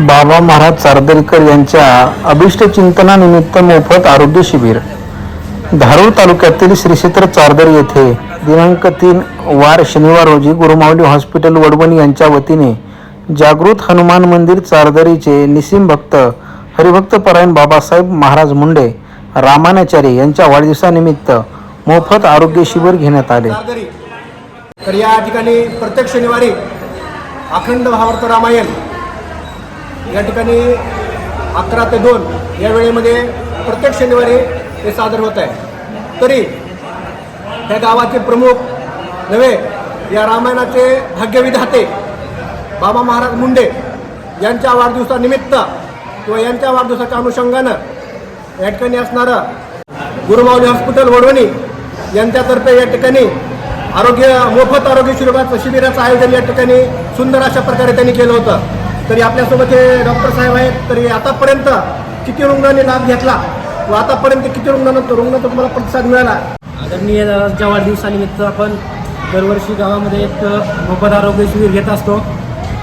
बाबा महाराज चारदेलकर यांच्या अभिष्ट चिंतनानिमित्त मोफत आरोग्य शिबिर. धारूर तालुक्यातील श्री क्षेत्र चारदर येथे दिनांक तीन वार शनिवार रोजी गुरुमावली हॉस्पिटल वडवणी यांच्या वतीने जागृत हनुमान मंदिर चारदरीचे निसीम भक्त हरिभक्त परायण बाबासाहेब महाराज मुंडे रामानाचारी यांच्या वाढदिवसानिमित्त मोफत आरोग्य शिबिर घेण्यात आले. तर या ठिकाणी प्रत्येक शनिवारी अखंड भावार्थ रामायण या ठिकाणी अकरा ते दोन या वेळेमध्ये प्रत्येक शनिवारी ते सादर होत आहे. तरी त्या गावाचे प्रमुख नव्हे या रामायणाचे भाग्यविधाते बाबा महाराज मुंडे यांच्या वाढदिवसानिमित्त किंवा यांच्या वाढदिवसाच्या अनुषंगानं या ठिकाणी असणारं गुरुमावली हॉस्पिटल वडवणी यांच्यातर्फे या ठिकाणी आरोग्य मोफत आरोग्य शिबिराचं शिबिराचं आयोजन या ठिकाणी सुंदर अशा प्रकारे त्यांनी केलं होतं. तरी आपल्यासोबत हे डॉक्टर साहेब आहेत तरी आतापर्यंत किती रुग्णांनी लाभ घेतला व आतापर्यंत किती रुग्णांना रुग्णांचा तुम्हाला प्रतिसाद मिळाला? आदरणीय दादाच्या वाढदिवसानिमित्त आपण दरवर्षी गावामध्ये एक मोफत आरोग्य शिबिर घेत असतो.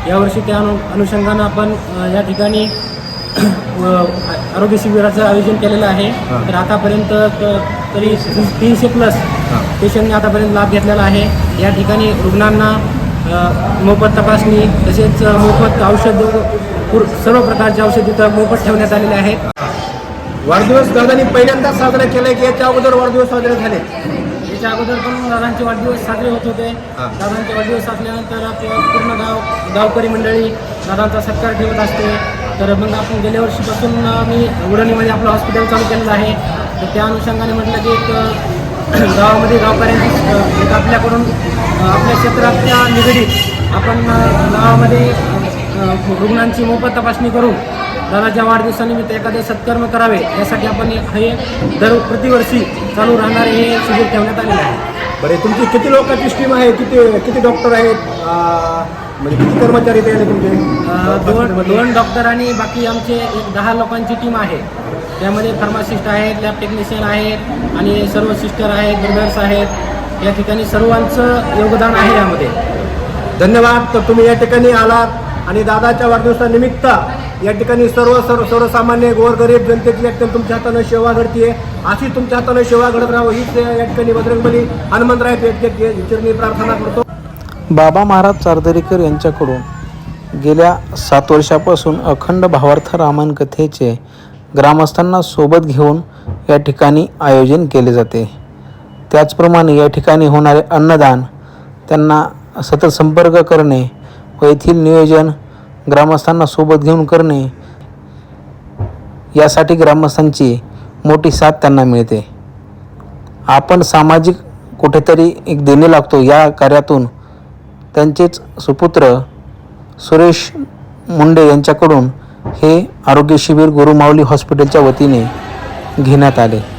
यावर्षी त्या अनु अनुषंगानं आपण या ठिकाणी आरोग्य शिबिराचं आयोजन केलेलं आहे. तर आतापर्यंत तरी तीनशे प्लस पेशंटने आतापर्यंत लाभ घेतलेला आहे. या ठिकाणी रुग्णांना मोफत तपासणी तसेच मोफत औषध पूर- सर्व प्रकारचे औषध इथं मोफत ठेवण्यात आलेले आहेत. वाढदिवस दादानी पहिल्यांदाच साजरा केलाय की याच्या अगोदर वाढदिवस साजरे झाले? याच्या अगोदर पण दादांचे वाढदिवस साजरे होत होते. दादांचे वाढदिवस असल्यानंतर आपलं पूर्ण गाव गावकरी मंडळी दादांचा सत्कार ठेवत असते. तर मग आपण गेल्या वर्षीपासून मी उडणीमध्ये आपलं हॉस्पिटल चालू केलेलं आहे. तर त्या अनुषंगाने म्हटलं की एक अ, गावामध्ये गावकऱ्यांची अ, एक आपल्याकडून आपल्या क्षेत्राच्या निगडीत आपण गावामध्ये रुग्णांची मोफत तपासणी करून दादाच्या वाढदिवसानिमित्त एखादे सत्कर्म करावे यासाठी आपण हे दर प्रतिवर्षी चालू राहणारे हे शिबिर ठेवण्यात आलेले आहे. बरे तुमची किती लोकांची स्टीम आहे? किती किती डॉक्टर आहेत? म्हणजे किती कर्मचारी ते तुमचे? दोन दोन डॉक्टर आणि बाकी आमचे एक दहा लोकांची टीम आहे. त्यामध्ये फार्मासिस्ट आहेत लॅब टेक्निशियन आहेत आणि सर्व सिस्टर आहेत ब्रदर्स आहेत. या ठिकाणी सर्वांचं योगदान आहे यामध्ये. धन्यवाद. तर तुम्ही या ठिकाणी आलात आणि दादाच्या वाढदिवसानिमित्त या ठिकाणी सर्व सर्व सर्वसामान्य गोरगरीब जनतेची या तुमच्या हातानं सेवा घडतीये अशी तुमच्या हातानं सेवा घडत राहावं हीच या ठिकाणी बजरंगबली हनुमंतराय विचारणी प्रार्थना करतो. बाबा महाराज चारदरीकर यांच्याकडून गेल्या सात वर्षापासून अखंड भावार्थ रामायण कथेचे ग्रामस्थांना सोबत घेऊन या ठिकाणी आयोजन केले जाते. त्याचप्रमाणे या ठिकाणी होणारे अन्नदान त्यांना सतत संपर्क करणे व येथील नियोजन ग्रामस्थांना सोबत घेऊन करणे यासाठी ग्रामस्थांची मोठी साथ त्यांना मिळते. आपण सामाजिक कुठेतरी एक देणे लागतो. या कार्यातून त्यांचेच सुपुत्र सुरेश मुंडे यांच्याकडून हे आरोग्य शिबिर गुरुमाऊली हॉस्पिटलच्या वतीने घेण्यात आले.